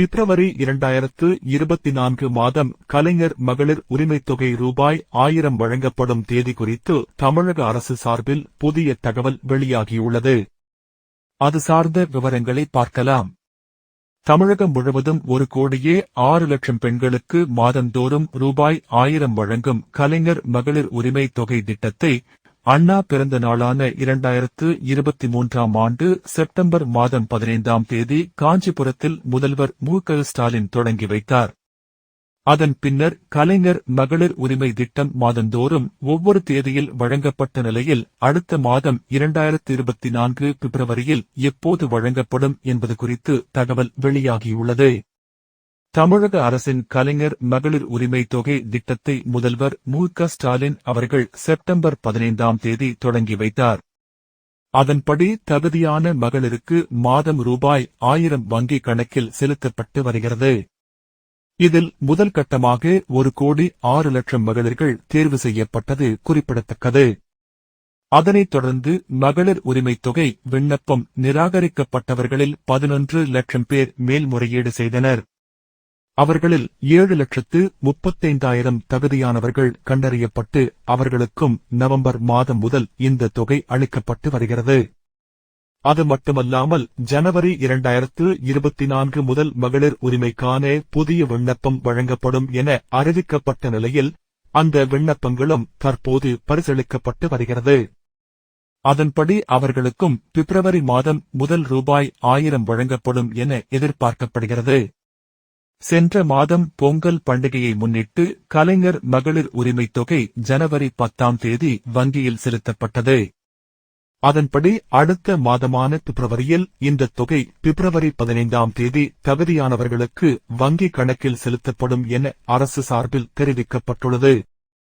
பிப்ரவரி இரண்டாயிரத்து இருபத்தி நான்கு மாதம் கலைஞர் மகளிர் உரிமைத் தொகை ரூபாய் ஆயிரம் வழங்கப்படும் தேதி குறித்து தமிழக அரசு சார்பில் புதிய தகவல் வெளியாகியுள்ளது. அது சார்ந்த விவரங்களை பார்க்கலாம். தமிழகம் முழுவதும் ஒரு கோடியே ஆறு லட்சம் பெண்களுக்கு மாதந்தோறும் ரூபாய் ஆயிரம் வழங்கும் கலைஞர் மகளிர் உரிமை தொகை திட்டத்தை அண்ணா பிறந்த நாளான இரண்டாயிரத்து இருபத்தி மூன்றாம் ஆண்டு செப்டம்பர் மாதம் பதினைந்தாம் தேதி காஞ்சிபுரத்தில் முதல்வர் மு க ஸ்டாலின் தொடங்கி வைத்தார். அதன் பின்னர் கலைஞர் மகளிர் உரிமை திட்டம் மாதந்தோறும் ஒவ்வொரு தேதியில் வழங்கப்பட்ட நிலையில் அடுத்த மாதம் இரண்டாயிரத்து இருபத்தி நான்கு பிப்ரவரியில் எப்போது வழங்கப்படும் என்பது குறித்து தகவல் வெளியாகியுள்ளது. தமிழக அரசின் கலைஞர் மகளிர் உரிமை தொகை திட்டத்தை முதல்வர் மு. க. ஸ்டாலின் அவர்கள் செப்டம்பர் பதினைந்தாம் தேதி தொடங்கி வைத்தார். அதன்படி தகுதியான மகளிருக்கு மாதம் ரூபாய் ஆயிரம் வங்கி கணக்கில் செலுத்தப்பட்டு வருகிறது. இதில் முதல் கட்டமாக ஒரு கோடி ஆறு லட்சம் மகளிர்கள் தேர்வு செய்யப்பட்டது குறிப்பிடத்தக்கது. அதனைத் தொடர்ந்து மகளிர் உரிமைத் தொகை விண்ணப்பம் நிராகரிக்கப்பட்டவர்களில் பதினொன்று லட்சம் பேர் மேல்முறையீடு செய்தனர். அவர்களில் ஏழு லட்சத்து முப்பத்தைந்தாயிரம் தகுதியானவர்கள் கண்டறியப்பட்டு அவர்களுக்கும் நவம்பர் மாதம் முதல் இந்த தொகை அளிக்கப்பட்டு வருகிறது. அது மட்டுமல்லாமல் ஜனவரி இரண்டாயிரத்து இருபத்தி நான்கு முதல் மகளிர் உரிமைக்கான புதிய விண்ணப்பம் வழங்கப்படும் என அறிவிக்கப்பட்ட நிலையில் அந்த விண்ணப்பங்களும் தற்போது பரிசீலிக்கப்பட்டு வருகிறது. அதன்படி அவர்களுக்கும் பிப்ரவரி மாதம் முதல் ரூபாய் ஆயிரம் வழங்கப்படும் என எதிர்பார்க்கப்படுகிறது. சென்ற மாதம் பொங்கல் பண்டிகையை முன்னிட்டு கலைஞர் மகளிர் உரிமைத் தொகை ஜனவரி பத்தாம் தேதி வங்கியில் செலுத்தப்பட்டது. அதன்படி அடுத்த மாதமான பிப்ரவரியில் இந்த தொகை பிப்ரவரி பதினைந்தாம் தேதி தகுதியானவர்களுக்கு வங்கி கணக்கில் செலுத்தப்படும் என அரசு சார்பில் தெரிவிக்கப்பட்டுள்ளது.